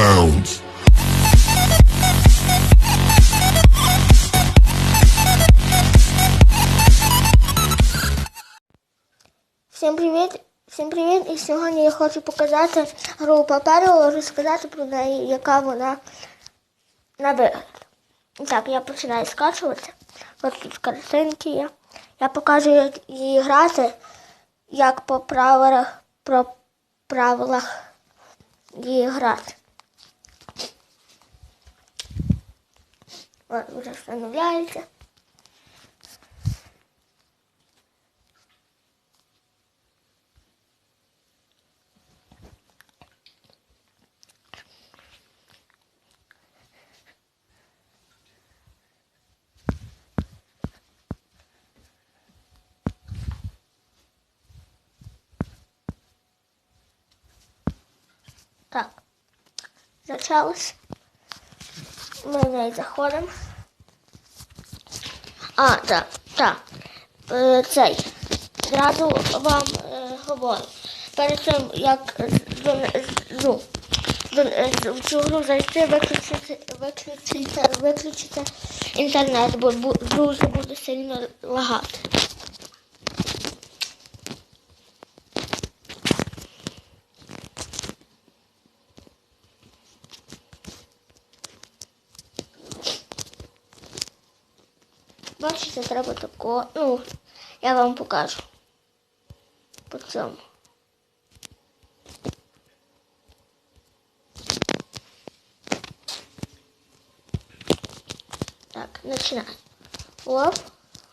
bounds. Всім привіт! Всім привіт! І сьогодні я хочу показати гру паперу, розказати про неї, яка вона на вигляд. Так, я починаю скачувати. Ось тут картинки є. Я покажу, її грати, як по правилах, про правилах її грати. От вже встановляється. Так. Зачалось. Ми в неї заходимо. А, так, так. Е, цей. Зразу вам е, говорю. Перед тим, як ну, е, в цю гру зайти, виключити, виключити, виключити інтернет, бо дуже буде сильно лагати. Бачите, треба тако. Ну, я вам покажу. По цьому. Так, починай. Оп,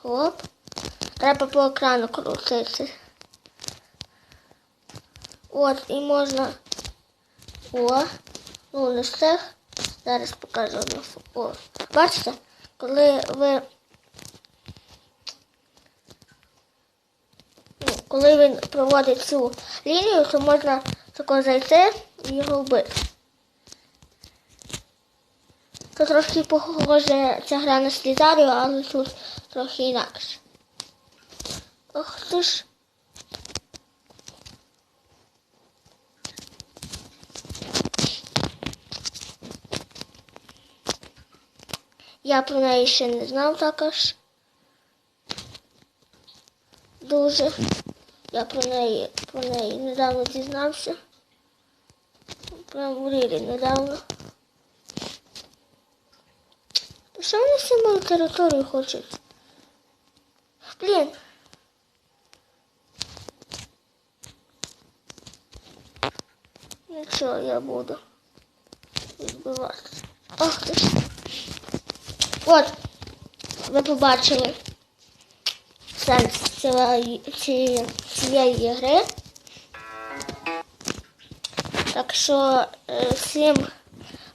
оп. Треба по екрану крутити. От, і можна. О, ну не встиг. Зараз покажу. О, бачите, коли ви коли він проводить цю лінію, то можна тако зайти і його вбити. Це трошки похоже ця гра на Слізарію, але тут трохи інакше. Ох ти ж. Я про неї ще не знав також. Дуже. Я про неї, про неї недавно дізнався. Прям в рілі недавно. Та Що вони всі мою територію хочуть? Блін. Нічого я буду відбивати. Ох ти. ж. От, ви побачили сенс цієї, цієї, гри. Так що е, всім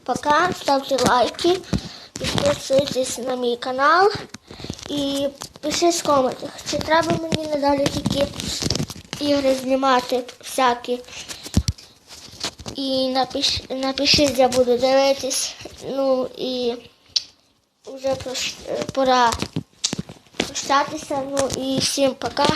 пока, ставте лайки, підписуйтесь на мій канал і пишіть в коментах, чи треба мені надалі такі ігри знімати всякі. І напиш, напишіть, я буду дивитись. Ну і вже пора прощатися. Ну і всім пока.